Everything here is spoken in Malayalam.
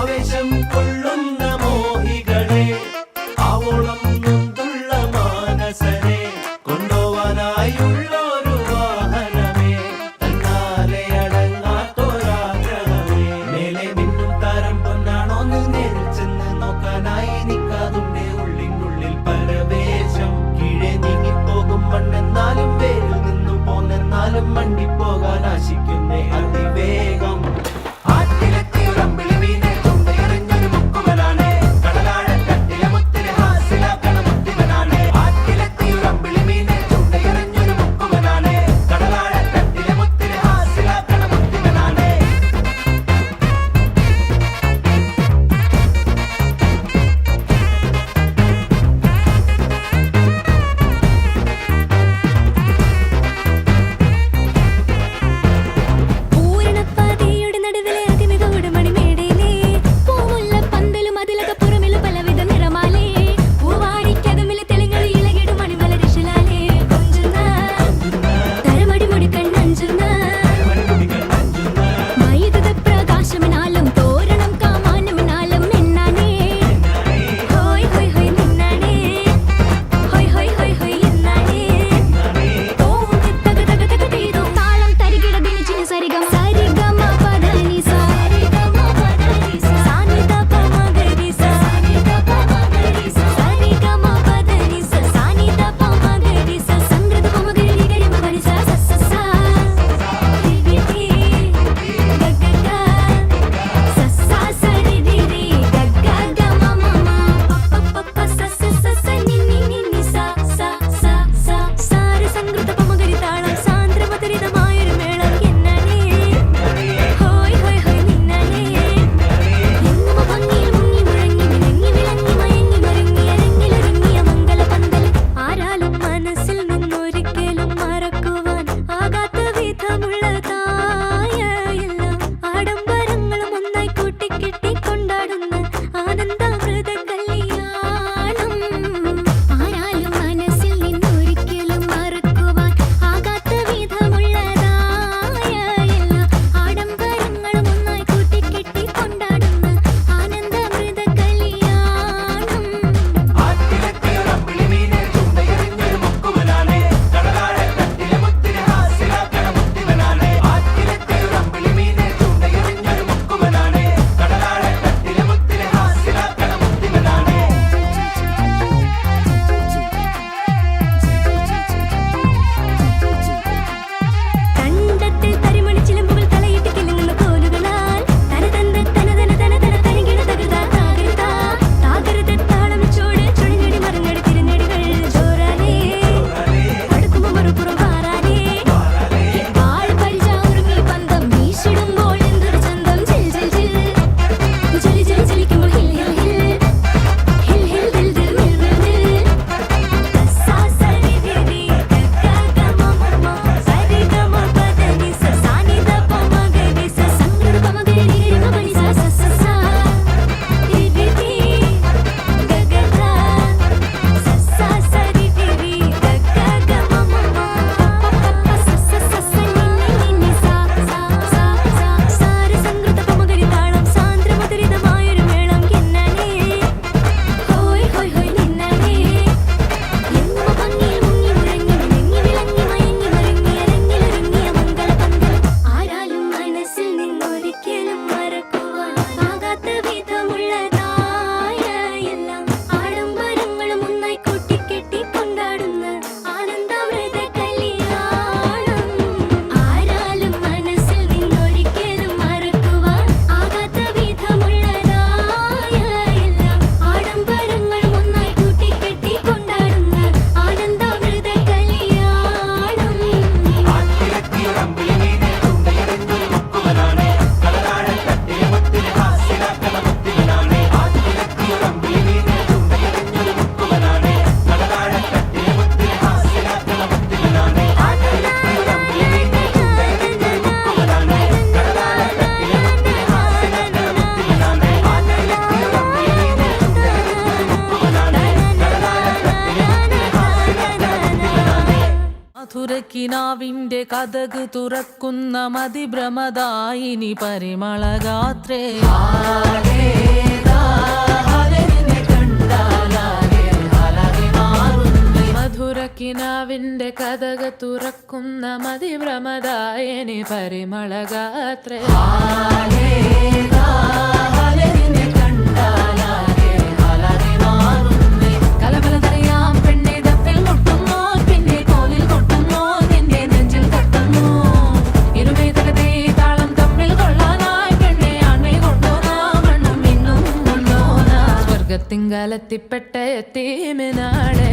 ആവേശം കൊള്ളുന്ന മധുരക്കിനാവിന്റെ കഥക് തുറക്കുന്ന മതിഭ്രമദായിനി പരിമളഗാത്രേ. മധുരക്കിനാവിന്റെ കഥക് തുറക്കുന്ന മതിഭ്രമദായിനി പരിമളഗാത്രേ. സ്വർഗത്തിങ്കലെത്തിപ്പെട്ട എത്തീമിനാളെ